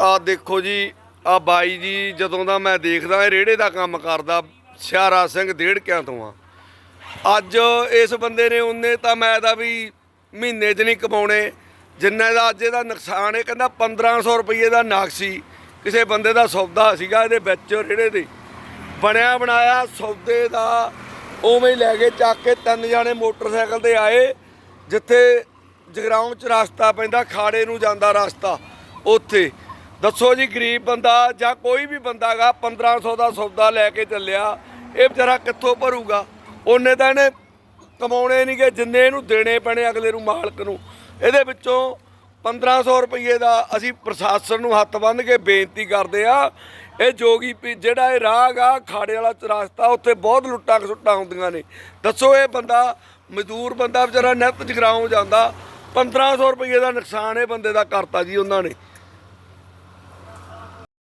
ਆ ਦੇਖੋ ਜੀ, ਆ ਬਾਈ ਜੀ, ਜਦੋਂ ਦਾ ਮੈਂ ਦੇਖਦਾ, ਇਹ ਰੇੜੇ ਦਾ ਕੰਮ ਕਰਦਾ, ਸਿਆਰਾ ਸਿੰਘ ਡੇਢਕਿਆਂ ਤੋਂ ਆ। ਅੱਜ ਇਸ ਬੰਦੇ ਨੇ ਉਹਨੇ ਤਾਂ ਮੈਂ ਦਾ ਵੀ ਮਹੀਨੇ 'ਚ ਨਹੀਂ ਕਮਾਉਣੇ। ਜਿੰਨੇ ਦਾ ਅੱਜ ਇਹਦਾ ਨੁਕਸਾਨ ਇਹ ਕਹਿੰਦਾ 1500 ਰੁਪਏ ਦਾ ਨਾਕਸੀ ਕਿਸੇ ਬੰਦੇ ਦਾ ਸੌਦਾ ਸੀਗਾ ਇਹਦੇ ਵਿੱਚ ਰੇੜੇ ਦੇ ਬਣਿਆ ਬਣਾਇਆ ਸੌਦੇ ਦਾ ਉਵੇਂ ਲੈ ਕੇ ਚੱਕ ਕੇ ਤਿੰਨ ਜਾਣੇ ਮੋਟਰਸਾਈਕਲ ਤੇ ਆਏ, ਜਿੱਥੇ ਜਗਰਾਉਂ ਚ ਰਸਤਾ ਪੈਂਦਾ, ਖਾੜੇ ਨੂੰ ਜਾਂਦਾ ਰਸਤਾ, ਉੱਥੇ। ਦੱਸੋ ਜੀ, ਗਰੀਬ ਬੰਦਾ ਜਾਂ ਕੋਈ ਵੀ ਬੰਦਾਗਾ 1500 ਦਾ ਸੌਦਾ ਲੈ ਕੇ ਚੱਲਿਆ, ਇਹ ਵਿਚਾਰਾ ਕਿੱਥੋਂ ਭਰੂਗਾ? ਉਹਨੇ ਤਾਂ ਇਹਨੇ ਕਮਾਉਣੇ ਨਹੀਂ ਕਿ ਜਿੰਨੇ ਇਹਨੂੰ ਦੇਣੇ ਪੈਣੇ ਅਗਲੇ ਨੂੰ, ਮਾਲਕ ਨੂੰ। ਇਹਦੇ ਵਿੱਚੋਂ 1500 ਰੁਪਏ ਦਾ ਅਸੀਂ ਪ੍ਰਸ਼ਾਸਨ ਨੂੰ ਹੱਥ ਬੰਨ੍ਹ ਕੇ ਬੇਨਤੀ ਕਰਦੇ ਆ, ਇਹ ਜੋਗੀ ਜਿਹੜਾ ਇਹ ਰਾਹ ਆ, ਖਾੜੇ ਵਾਲਾ ਰਸਤਾ ਉੱਥੇ ਬਹੁਤ ਲੁੱਟਾਂ ਖਸੁੱਟਾਂ ਹੁੰਦੀਆਂ ਨੇ। ਦੱਸੋ ਇਹ ਬੰਦਾ, ਮਜ਼ਦੂਰ ਬੰਦਾ ਵਿਚਾਰਾ ਨਿੱਤ ਜਗਰਾਉਂ ਜਾਂਦਾ 1500 ਰੁਪਏ ਦਾ ਨੁਕਸਾਨ ਇਹ ਬੰਦੇ ਦਾ ਕਰਤਾ ਜੀ ਉਹਨਾਂ ਨੇ।